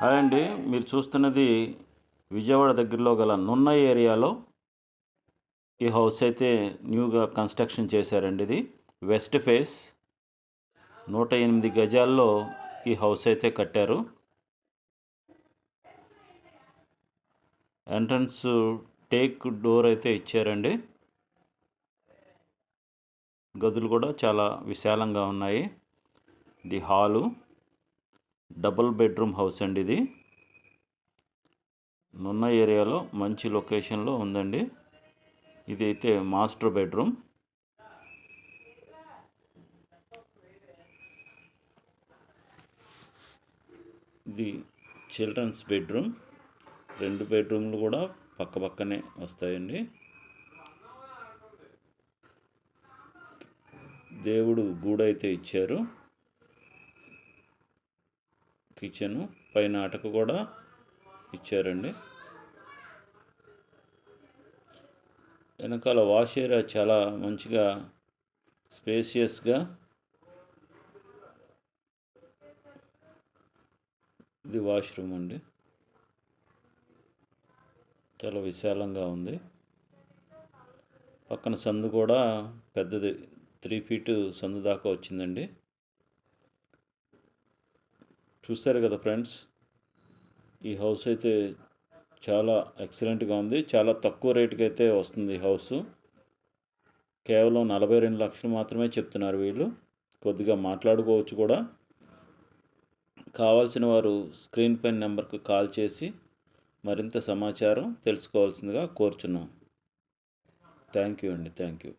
Hi అండి మీరు చూస్తున్నది విజయవాడ దగ్గరలో గల నున్న ఏరియాలో ఈ హౌస్ అయితే న్యూగా కన్స్ట్రక్షన్ చేశారండి ఇది. వెస్ట్ ఫేస్ నూట ఎనిమిది గజాల్లో ఈ హౌస్ అయితే కట్టారు. ఎంట్రన్స్ టేక్ డోర్ అయితే ఇచ్చారండి. గదులు కూడా చాలా విశాలంగా ఉన్నాయి. The hall double bedroom house అండి ఇది. నున్న ఏరియాలో మంచి లొకేషన్లో ఉందండి. ఇది అయితే మాస్టర్ బెడ్రూమ్. ఇది చిల్డ్రన్స్ బెడ్రూమ్. రెండు బెడ్రూమ్లు కూడా పక్క పక్కనే వస్తాయండి. దేవుడు గూడైతే ఇచ్చారు. కిచెను పైన అటక కూడా ఇచ్చారండి. వెనకాల వాష్ ఏరియా చాలా మంచిగా స్పేసియస్గా ఇది వాష్రూమ్ అండి. చాలా విశాలంగా ఉంది. పక్కన సందు కూడా పెద్దది త్రీ ఫీటు సందు దాకా వచ్చిందండి. చూస్తారు కదా ఫ్రెండ్స్? ఈ హౌస్ అయితే చాలా ఎక్సలెంట్గా ఉంది. చాలా తక్కువ రేటుకి అయితే వస్తుంది ఈ హౌస్. కేవలం నలభై రెండు లక్షలు మాత్రమే చెప్తున్నారు వీళ్ళు. కొద్దిగా మాట్లాడుకోవచ్చు కూడా. కావాల్సిన వారు స్క్రీన్ పై నెంబర్కి కాల్ చేసి మరింత సమాచారం తెలుసుకోవాల్సిందిగా కోరుచున్నాం. థ్యాంక్ యూ అండి. Thank you.